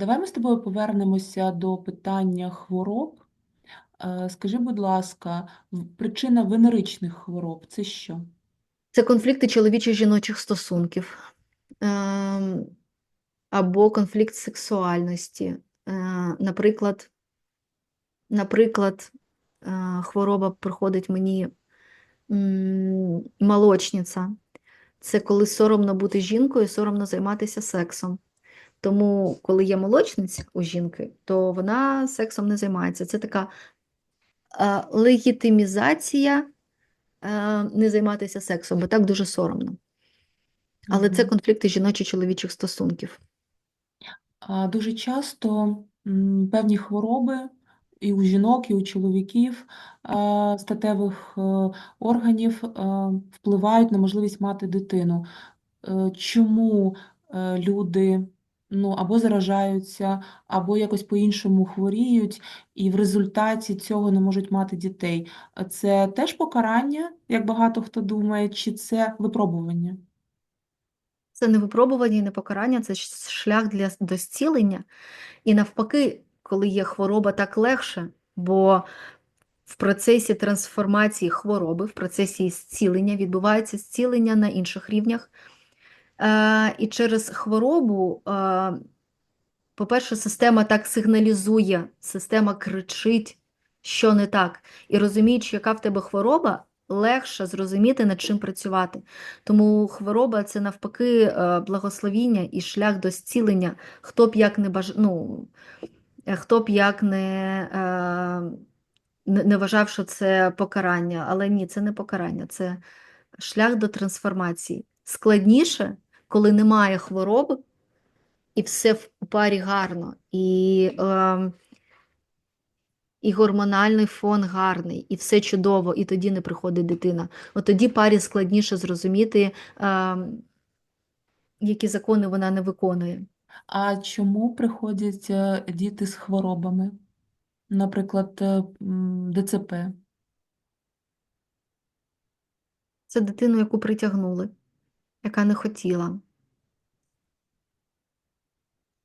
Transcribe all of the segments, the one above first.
Давай ми з тобою повернемося до питання хвороб. Е, Скажи, будь ласка, причина венеричних хвороб це що? Це конфлікти чоловічих жіночих стосунків ем, або конфлікт сексуальності. Е, Наприклад, наприклад, е, хвороба приходить мені молочниця. Це коли соромно бути жінкою, соромно займатися сексом. Тому, коли є молочниця у жінки, то вона сексом не займається. Це така е, легітимізація е, не займатися сексом, бо так дуже соромно. Але це конфлікти жіночо-чоловічих стосунків. А, Дуже часто м, певні хвороби і у жінок, і у чоловіків статевих е, органів е, впливають на можливість мати дитину. Е, Чому е, люди ну, або заражаються, або якось по-іншому хворіють, і в результаті цього не можуть мати дітей? Це теж покарання, як багато хто думає, чи це випробування? Це не випробування і не покарання, це шлях для дозцілення. І навпаки, коли є хвороба, так легше, бо в процесі трансформації хвороби, в процесі зцілення відбувається зцілення на інших рівнях. Е, і через хворобу, е, по-перше, система так сигналізує, система кричить, що не так. І розуміючи, яка в тебе хвороба, легше зрозуміти, над чим працювати. Тому хвороба це навпаки е, благословіння і шлях до зцілення. Хто б як не баж... ну, хто б як не, не вважав, що це покарання. Але ні, це не покарання, це шлях до трансформації. Складніше, коли немає хвороби, і все в парі гарно, і, е, і гормональний фон гарний, і все чудово, і тоді не приходить дитина. От тоді парі складніше зрозуміти, е, які закони вона не виконує. А чому приходять е, діти з хворобами? Наприклад, е, ДЦП. Це дитину, яку притягнули, яка не хотіла.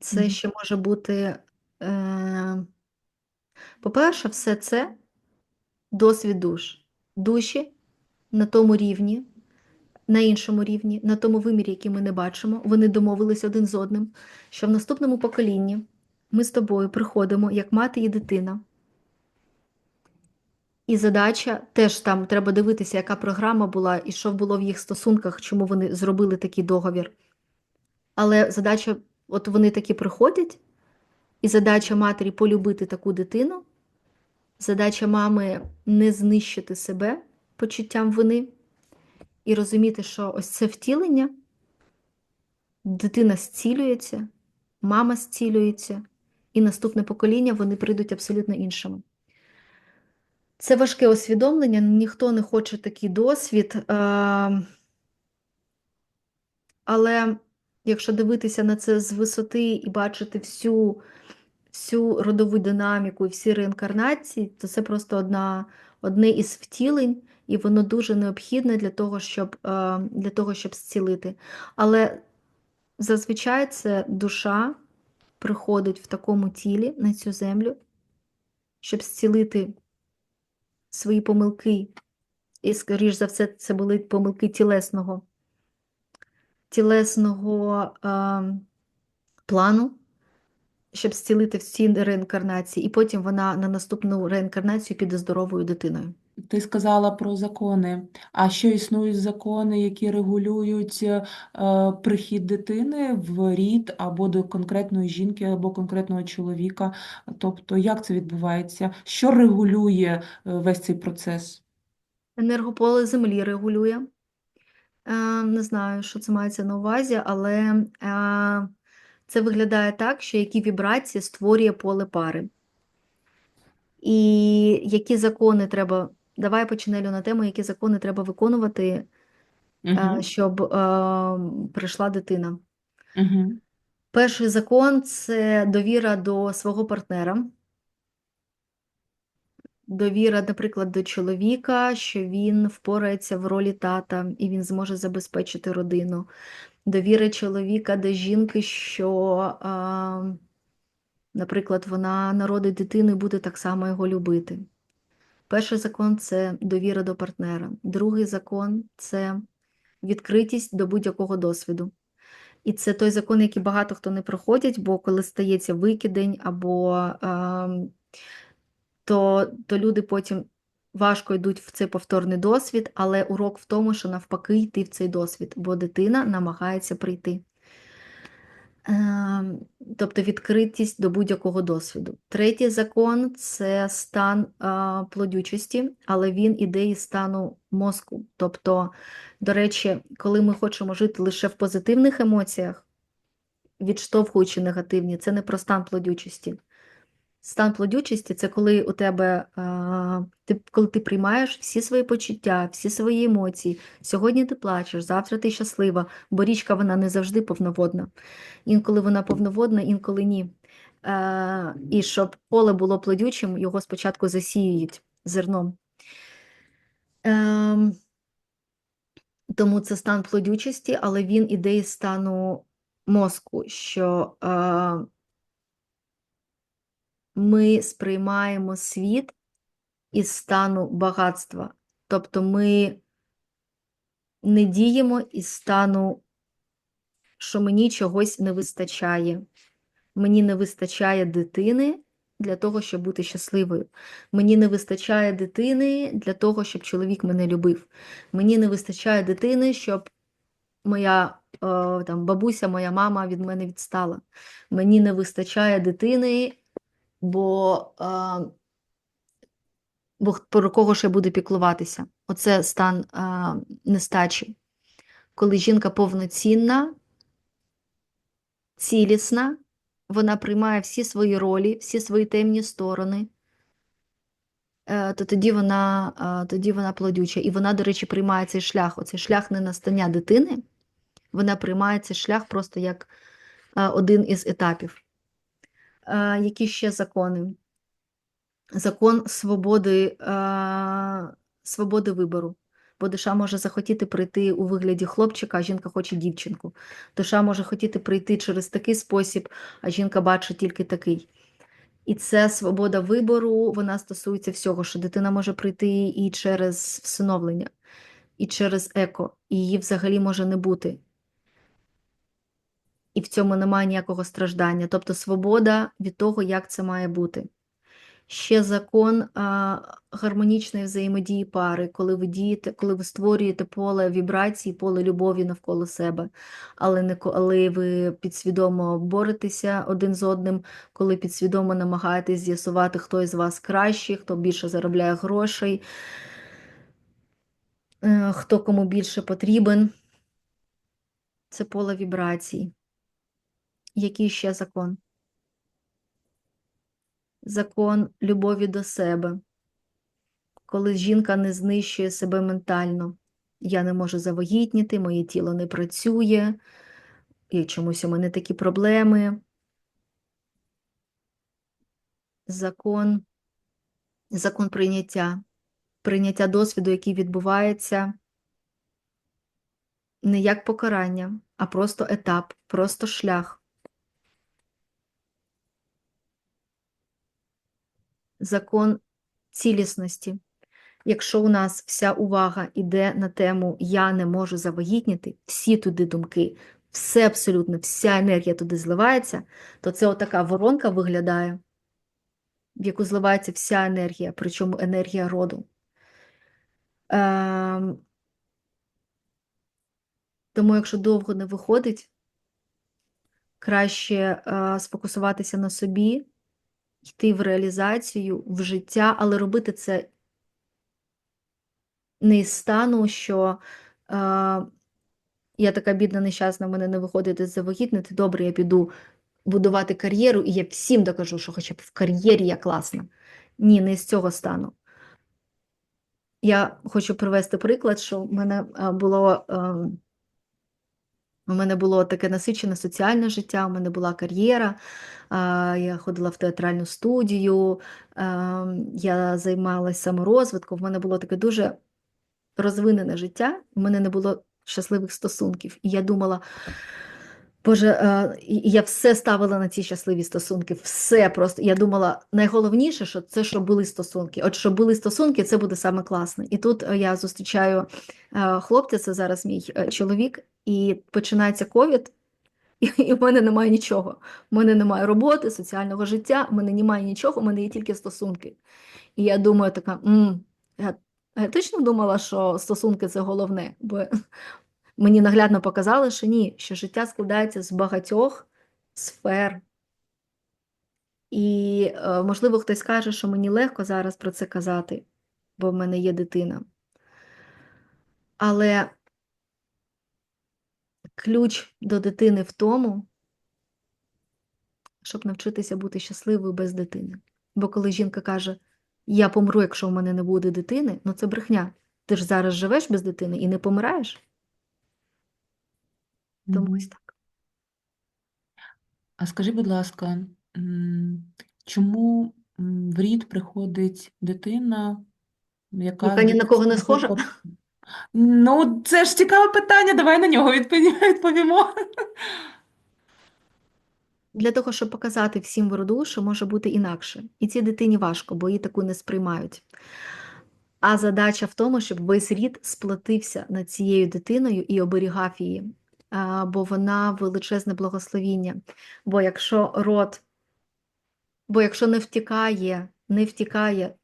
Це Мгм. ще може бути, е, по-перше, все це досвід душ. Душі на тому рівні, на іншому рівні, на тому вимірі, який ми не бачимо, вони домовились один з одним, що в наступному поколінні ми з тобою приходимо як мати і дитина. І задача теж там треба дивитися, яка програма була і що було в їх стосунках, чому вони зробили такий договір. Але задача, от вони такі приходять, і задача матері полюбити таку дитину, задача мами не знищити себе почуттям вини і розуміти, що ось це втілення, дитина зцілюється, мама зцілюється, і наступне покоління вони прийдуть абсолютно іншими. Це важке усвідомлення, ніхто не хоче такий досвід. е, Але якщо дивитися на це з висоти і бачити всю, всю родову динаміку і всі реінкарнації, то це просто одна, одне із втілень, і воно дуже необхідне для того, щоб, е, для того, щоб зцілити. Але зазвичай це душа приходить в такому тілі на цю землю, щоб зцілити свої помилки. І, скоріш за все, це були помилки тілесного, тілесного е, плану, щоб зцілити всі реінкарнації, і потім вона на наступну реінкарнацію піде здоровою дитиною. Ти сказала про закони. А що існують закони, які регулюють е, прихід дитини в рід або до конкретної жінки, або конкретного чоловіка? Тобто, як це відбувається? Що регулює е, весь цей процес? Енергополе Землі регулює. Е, Не знаю, що це мається на увазі, але е, це виглядає так, що які вібрації створює поле пари. І які закони треба. Давай починелю на тему, які закони треба виконувати, е, Угу. щоб е, прийшла дитина. Угу. Перший закон це довіра до свого партнера. Довіра, наприклад, до чоловіка, що він впорається в ролі тата і він зможе забезпечити родину. Довіра чоловіка до жінки, що а, Наприклад, вона народить дитину і буде так само його любити. Перший закон це довіра до партнера. Другий закон це відкритість до будь-якого досвіду. І це той закон, який багато хто не проходять, бо коли стається викидень або ем, то, то люди потім важко йдуть в цей повторний досвід, але урок в тому, що навпаки йти в цей досвід, бо дитина намагається прийти. Ем, Тобто відкритість до будь-якого досвіду. Третій закон це стан плодючості, але він іде із стану мозку. Тобто, до речі, коли ми хочемо жити лише в позитивних емоціях, відштовхуючи негативні, це не про стан плодючості. Стан плодючості це коли у тебе ти, коли ти приймаєш всі свої почуття, всі свої емоції. Сьогодні ти плачеш, завтра ти щаслива, бо річка вона не завжди повноводна. Інколи вона повноводна, інколи ні. І щоб поле було плодючим, його спочатку засіюють зерном. Е, тому це стан плодючості, але він іде із стану мозку, що ми сприймаємо світ із стану багатства. Тобто ми не діємо із стану, що мені чогось не вистачає. Мені не вистачає дитини для того, щоб бути щасливою. Мені не вистачає дитини для того, щоб чоловік мене любив. Мені не вистачає дитини, щоб моя е, там, бабуся, моя мама від мене відстала. Мені не вистачає дитини, бо, е, бо про кого ще буде піклуватися. Оце стан е, нестачі. Коли жінка повноцінна, цілісна, вона приймає всі свої ролі, всі свої темні сторони, е, то тоді вона, е, тоді вона плодюча. І вона, до речі, приймає цей шлях. Оцей шлях не настання дитини, вона приймає цей шлях просто як е, один із етапів. Які ще закони? Закон свободи, свободи вибору. Бо душа може захотіти прийти у вигляді хлопчика, а жінка хоче дівчинку. Душа може хотіти прийти через такий спосіб, а жінка бачить тільки такий. І це свобода вибору, вона стосується всього, що дитина може прийти і через всиновлення, і через еко, і її взагалі може не бути. І в цьому немає ніякого страждання. Тобто свобода від того, як це має бути. Ще закон а, гармонічної взаємодії пари, коли ви дієте, коли ви створюєте поле вібрацій, поле любові навколо себе, але не коли ви підсвідомо боретеся один з одним, коли підсвідомо намагаєтесь з'ясувати, хто із вас кращий, хто більше заробляє грошей, е, хто кому більше потрібен. Це поле вібрацій. Який ще закон? Закон любові до себе. Коли жінка не знищує себе ментально. Я не можу завагітніти, моє тіло не працює, і чомусь у мене такі проблеми. Закон, закон прийняття. Прийняття досвіду, який відбувається не як покарання, а просто етап, просто шлях. Закон цілісності. Якщо у нас вся увага йде на тему Я не можу завагітніти, всі туди думки, все абсолютно, вся енергія туди зливається, то це отака воронка виглядає, в яку зливається вся енергія, причому енергія роду. Ем, тому, якщо довго не виходить, краще е, сфокусуватися на собі, йти в реалізацію, в життя, але робити це не із стану, що е, я така бідна, нещасна, в мене не виходить завагітнити, добре, я піду будувати кар'єру, і я всім докажу, що хоча б в кар'єрі я класна. Ні, не з цього стану. Я хочу привести приклад, що в мене е, було. е, У мене було таке насичене соціальне життя, у мене була кар'єра, я ходила в театральну студію, я займалася саморозвитком, в мене було таке дуже розвинене життя, у мене не було щасливих стосунків. І я думала, Боже, е, я все ставила на ці щасливі стосунки. Все просто. Я думала, найголовніше, що це щоб були стосунки. От щоб були стосунки, це буде саме класне. І тут е, я зустрічаю е, хлопця, це зараз мій чоловік, і починається ковід, і, в мене немає нічого. У мене немає роботи, соціального життя, у мене немає нічого, у мене є тільки стосунки. І я думаю, така, м, я, я точно думала, що стосунки це головне, бо мені наглядно показали, що ні, що життя складається з багатьох сфер. І, е, можливо, хтось каже, що мені легко зараз про це казати, бо в мене є дитина. Але ключ до дитини в тому, щоб навчитися бути щасливою без дитини. Бо коли жінка каже, я помру, якщо в мене не буде дитини, ну це брехня. Ти ж зараз живеш без дитини і не помираєш. Тому ось так. А скажи, будь ласка, чому в рід приходить дитина, яка Яка ні на кого не схожа? Ну, це ж цікаве питання, давай на нього відповімо. Для того, щоб показати всім в роду, що може бути інакше. І цій дитині важко, бо її таку не сприймають. А задача в тому, щоб весь рід сплотився над цією дитиною і оберігав її, бо вона величезне благословіння. Бо якщо род, бо якщо не втікає, не втікає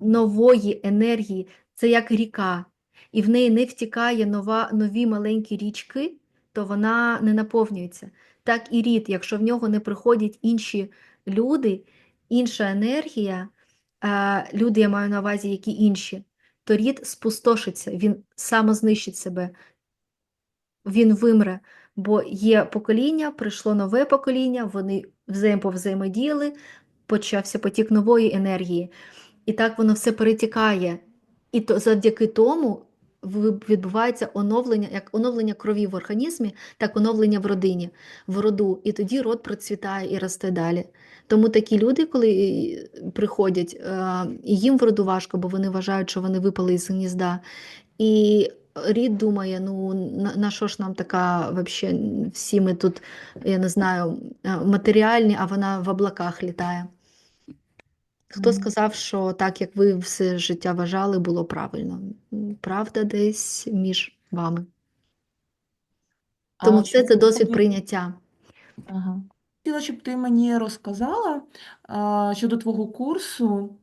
нової енергії, це як ріка, і в неї не втікає нова, нові маленькі річки, то вона не наповнюється. Так і рід, якщо в нього не приходять інші люди, інша енергія, е, люди я маю на увазі, які інші, то рід спустошиться, він самознищить себе, він вимре, бо є покоління, прийшло нове покоління, вони взаємоповзаємодіяли, почався потік нової енергії. І так воно все перетікає. І то завдяки тому відбувається оновлення, як оновлення крові в організмі, так оновлення в родині, в роду. І тоді род процвітає і росте далі. Тому такі люди, коли е, приходять, е, і їм в роду важко, бо вони вважають, що вони випали із гнізда. І рід думає, ну на, на що ж нам така, вообще, всі ми тут, я не знаю, е, матеріальні, а вона в облаках літає. Хто сказав, що так, як ви все життя вважали, було правильно? Правда десь між вами. Тому А все це досвід тоді- прийняття. Ага. Хотіла, щоб ти мені розказала а, щодо твого курсу,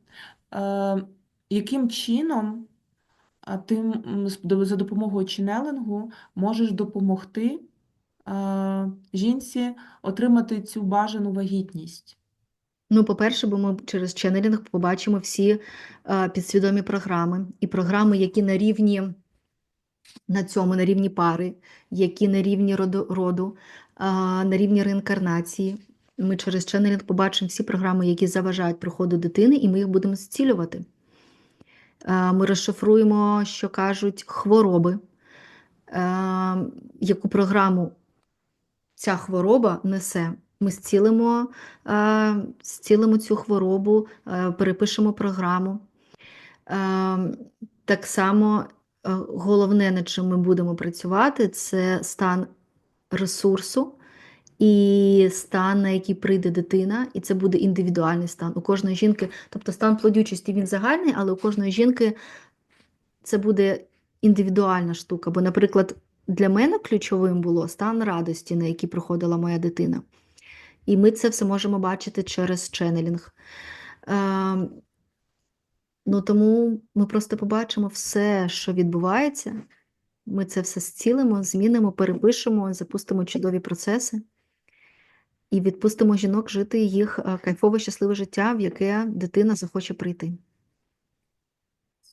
а, яким чином а, ти м, з- до- за допомогою ченелингу можеш допомогти жінці отримати цю бажану вагітність. Ну, по-перше, бо ми через ченнелінг побачимо всі підсвідомі програми і програми, які на рівні на цьому, на рівні пари, які на рівні роду, роду на рівні реінкарнації. Ми через ченнелінг побачимо всі програми, які заважають приходу дитини, і ми їх будемо зцілювати. Е, Ми розшифруємо, що кажуть, хвороби, е, яку програму ця хвороба несе. Ми зцілимо, е, зцілимо цю хворобу, перепишемо програму. Так само головне, над чим ми будемо працювати, це стан ресурсу і стан, на який прийде дитина, і це буде індивідуальний стан. У кожної жінки, тобто стан плодючості він загальний, але у кожної жінки це буде індивідуальна штука. Бо, наприклад, для мене ключовим було стан радості, на який приходила моя дитина. І ми це все можемо бачити через ченнелінг. Ем, Ну, тому ми просто побачимо все, що відбувається. Ми це все зцілимо, змінимо, перепишемо, запустимо чудові процеси і відпустимо жінок жити їх е, кайфове, щасливе життя, в яке дитина захоче прийти.